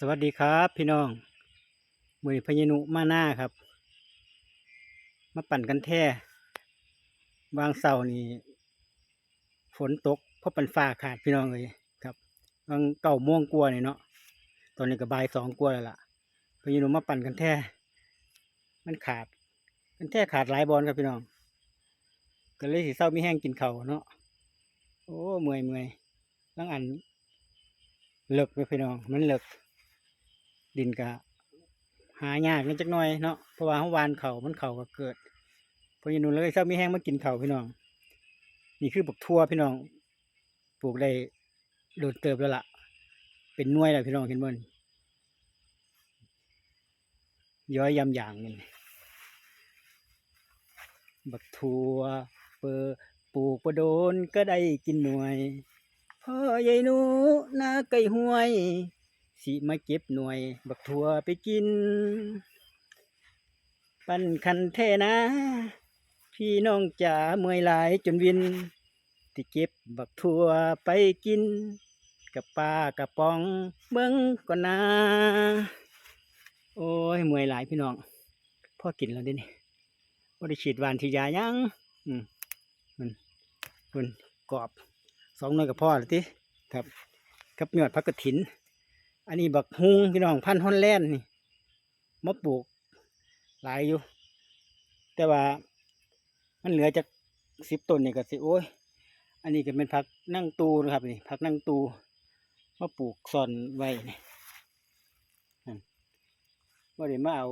สวัสดีครับพี่น้องมือพญานุมาหน้าครับ มาปั่นกันแท่วางเสานี่ฝนตกเพราะปันฟ้าขาดพี่น้องเลยครับวางเก่าม่วงกลัวนี่เนาะตอนนี้ก็บายสองกลัวแล้วล่ะพญานุมาปั่นกันแท่มันขาดกันแท่ขาดหลายบอลครับพี่น้องก็เลยสิเศร้ามีแห้งกินเข่าเนาะโอ้เมื่อยเมื่อยลังอันเลิกไปพี่น้องมันเลิก ดินก็หายากนิดจักหน่อยเนาะเพราะว่าเฮาวานเขามันเขาก็เกิดพอยินูเลยเศร้ามีแห้งมากินเขาพี่น้อง นี่คือบักทั่วพี่น้อง ปลูกได้โดดเติบแล้วล่ะ เป็นน่วยแล้วพี่น้องเห็นบ่นย้อยยำอย่างนี่บักทั่วเปอปลูกประโดนก็ได้กินหน่วยพ่อใหญ่หนูนาไก่ห้วย สิมาเก็บหน่วย บักทั่วไปกิน ปั้นคันเทนะ พี่น้องจ๋าเมื่อยหลายจนวินที่เก็บบักทั่วไปกิน กับปลากระป๋องเบิ้งก่อนนะโอ้ยเมื่อยหลายพี่น้องพ่อกินแล้วดินี่ว่าได้ฉีดวานทียายังอืมมันมันกรอบสองน่วยกับพ่อเลยทีครับกับหยอดพักกระถิน อันนี้บักฮุงพี่น้องพันธุ์ฮอนแลนด์นี่มาปลูกหลายอยู่ แต่ว่ามันเหลือจากสิบต้นนี่ก็สิโอ้ยอันนี้ก็เป็นผักนั่งตูนะครับนี่ผักนั่งตูมาปลูกซ่อนไว้นี่ว่าเดี๋ยวมาเอา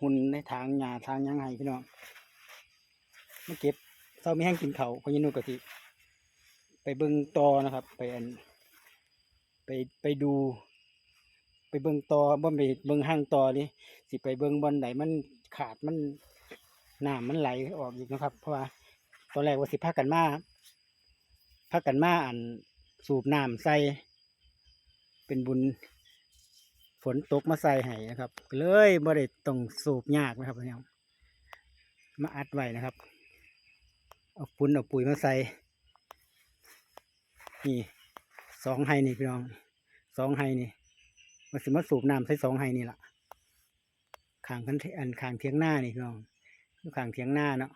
หุ่นในทางหญ้าทางยังไงพี่น้องมาเก็บเศร้าไม่แห้งกินเขาพราะยนุกะสิไปเบิ่งตอนะครับ ไปอันไปไปดู ไปเบิ่งตอบ่ไปเบิ่งห้างต่อนี่สิไปเบิ่งบอนไหนมันขาดมันน้ำมันไหลออกอีกนะครับ เพราะว่าตอนแรกว่าสิพากันมาพากันมาอันสูบน้ำใส่เป็นบุญฝนตกมาใส่ให้นะครับ เลยบ่ได้ต้องสูบยากนะครับพี่น้องมาอัดไว้นะครับ เอาฝุ่นเอาปุ๋ยมาใส่นี่สองไฮนี่พี่น้องสองไฮนี่ มันสิมาสูบน้ำใส่สองไฮนี่ละขางกันอันขางเทียงหน้านี่พี่น้องอยู่ขางเทียงหน้าเนาะ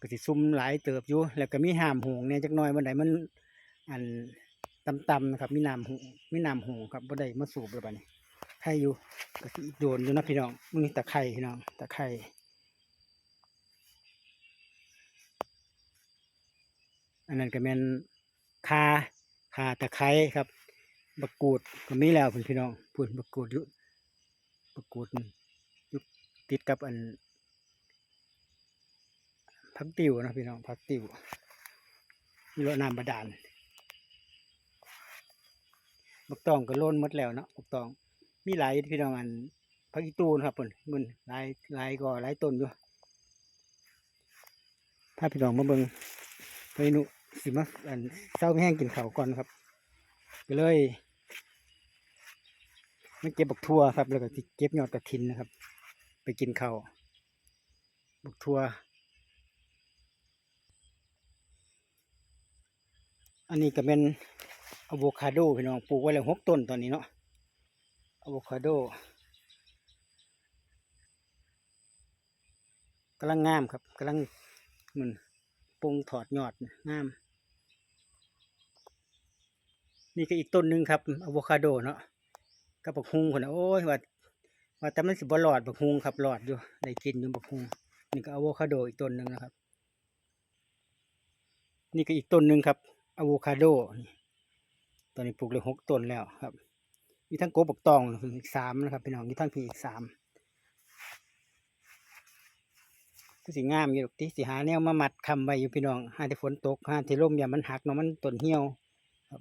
ก็สิซุ่มหลายเติบอยู่ แล้วก็มีหามหงเนี่ยจักน่อยวันไหนมัน อันต่ำๆนะครับ มีน้ำหงมีน้ำหงครับบ่ได้มาสูบเลยบันี้ไข่อยู่ก็สิโดนอยู่นะพี่น้องมึงตะไคร่พี่น้องตะไคร่อันนั้นก็แม่น คาคาตะไคร้ครับบักกูดก็มีแล้วพี่น้องพูนบักกูดยู่บักกูดยู่ติดกับอันพักติวนะพี่น้องพักติวมีรถน้ำบาดาลบักตองก็ล้นหมดแล้วเนาะบักตอง มีหลายพี่น้องอันพักอีตูนครับเพิ่นมันหลายหลายก็หลายต้นอยู่ถ้าพี่น้องมาเบิ่งไปนุ สิมาอันเศร้าไม่แห้งกินเขาก่อนครับก็เลยไม่เก็บบักทัวครับ แล้วก็เก็บยอดกระถินนะครับ ไปกินเขาบักทัวอันนี้ก็เป็นอะโวคาโดพี่น้องปลูกไว้แล้วหกต้นตอนนี้เนาะอะโวคาโดกำลังงามครับกำลังเหมือนปงถอดยอดงาม นี่ก็อีกต้นหนึ่งครับอะโวคาโดเนาะกับบักฮุงคนนะโอ้ยว่าว่าแต่มันสิบหลอดบักฮุงครับหลอดอยู่ได้กินอยู่บักฮุงนี่ก็อะโวคาโดอีกต้นหนึ่งนะครับ นี่ก็อีกต้นหนึ่งครับอะโวคาโดตอนนี้ปลูกเลยหกต้นแล้วครับมีทั้งโกบกตองอีกสามนะครับพี่น้องมีทั้งพีอีกสามก็สิงามอยู่ดอกที่สิหาแนวมามัดคำไว้อยู่พี่น้องหาที่ฝนตกหาที่ลมอย่ามันหักเนาะมันต้นเหี่ยวครับ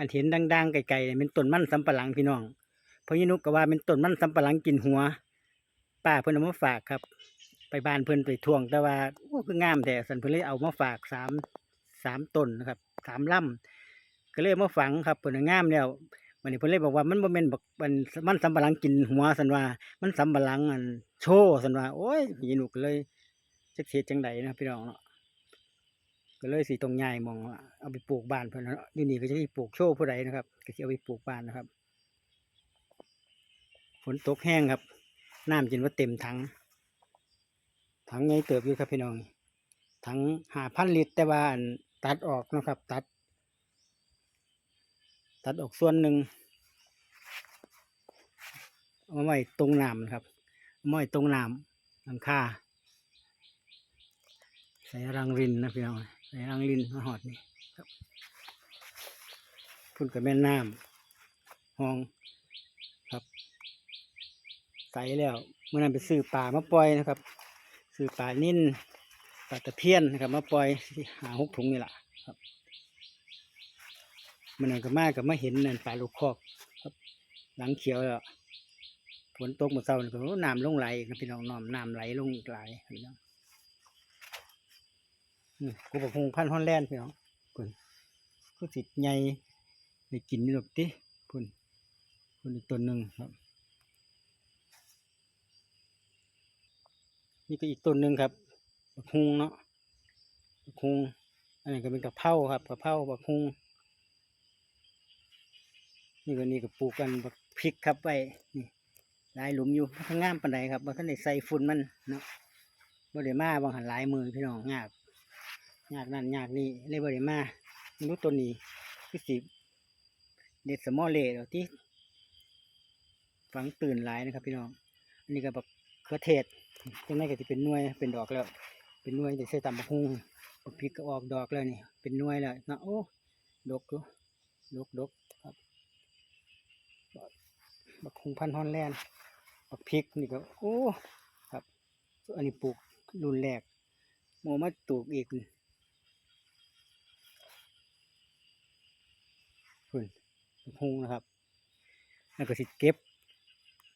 อันเห็นดังๆไกลๆเนี่ยเป็นต้นมันสำปะหลังพี่น้องเพราะยนุกก็ว่าเป็นต้นมันสำปะหลังกินหัวป้าเพิ่นเอามาฝากครับ ไปบ้านเพิ่นไปทวง แต่ว่าโอ้คืองามแต่สันเพิ่นเลยเอามาฝากสามสามต้นนะครับสามลำก็เลยเอามาฝังครับเพิ่นงามแล้ววันนี้เพิ่นเลยบอกว่ามันบ่แม่นบักมันมันสำปะหลังกินหัวสันว่า มันสำปะหลังอันโชสันว่าโอ้ยพี่นุกเลยจักเฮ็ดจังไดนะพี่น้องเนาะ ก็เลยสิตรงใหญ่มองเอาไปปลูกบ้านเพิ่นเนอยู่นี่ก็จะมีปลูกโชว์ผู้ใดนะครับ ก็สิเอาไปปลูกบ้านนะครับ ฝนตกแห้งครับน้ำจนว่าเต็มถังถังใหญ่เติบอยู่ครับพี่น้องถังหาพันลิตรแต่ว่านตัดออกนะครับ ตัด ตัดออกส่วนหนึ่งเอาไว้ตรงน้ำนะครับเอาไว้ตรงน้ำน้ำค่าใส่รังรินนะพี่น้อง ใส่รังรินมาหอดนี่ครับพุ่นกับแม่น้ำห้องครับใส่แล้วเมื่อนั้นไปซื้อปลามาปล่อยนะครับซื้อปลานิ่นปลาตะเพียนนะครับมาปล่อยที่หาหกถุงนี่แหละครับมันนั้นก็มากับมาเห็นนั่นปลาลูกคอกครับ หลังเขียวแล้วฝนตกเมื่อเช้านี่ก็น้ำลงไหลครับพี่น้องน้ำน้ำไหลลงอีกหลายครับพี่น้อง กูบอกคงพันธ์ฮอนแลนด์พี่น้องคุณก็สิใหญ่ได้กินนี่หรอกติพุ่นพุ่นอีกตัวหนึ่งครับนี่ก็อีกต้นหนึ่งครับบักฮุงเนาะบักฮุงอันนี้ก็เป็นกะเพราครับกะเพราบักฮุงนี่ก็นี่ก็ปลูกกันบักพริกครับไว้นี่หลายหลุมอยู่ทั้งงามปานใดครับบ่ทันได้ใส่ฝุ่นมันเนาะบ่ได้มาบางหันหลายมือพี่น้องยาก ยากนั่นยากนี่เลยบ่ได้มารู้ต้นนี้คือสิเด็ดสมอเลดที่ฝังตื่นหลายนะครับ พี่น้อง อันนี้ก็บักเขือเทศจังไดก็สิเป็นน่วยเป็นดอกแล้ว เป็นน่วยจะใส่ตำบักหุ่งบักพริกก็ออกดอกแล้วนี่ เป็นน่วยแล้วนะโอ้ดกอยู่ดกดกครับบักหุ่งพันธุ์ฮอนแลนด์บักพริกนี่ก็โอ้ครับ อันนี้ปลูกรุ่นแรกโมมาปลูกอีก นี่คุณบักหุ่งนะครับแล้วก็สิเก็บ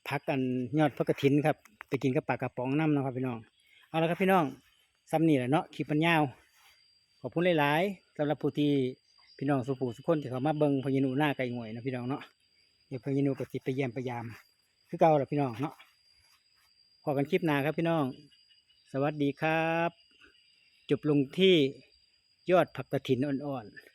พักกันยอดพักกระถินครับ ไปกินกับปากระป๋องน้ำนะครับพี่น้อง เอาละครับพี่น้องซ้ำนี่แหละเนาะคลิปมันยาว ขอบคุณหลายๆสำหรับผู้ที่พี่น้องสุภูสุกคนที่เขามาเบิ่งพญานุหน้าไก่หวยนะพี่น้องเนาะเดี๋ยวพญานุก็สิไปเยี่ยมไปยาม คือเก่าแหละพี่น้องเนาะพอกันคลิปหน้าครับพี่น้อง สวัสดีครับ จบลงที่ยอดผักกระถินอ่อนๆ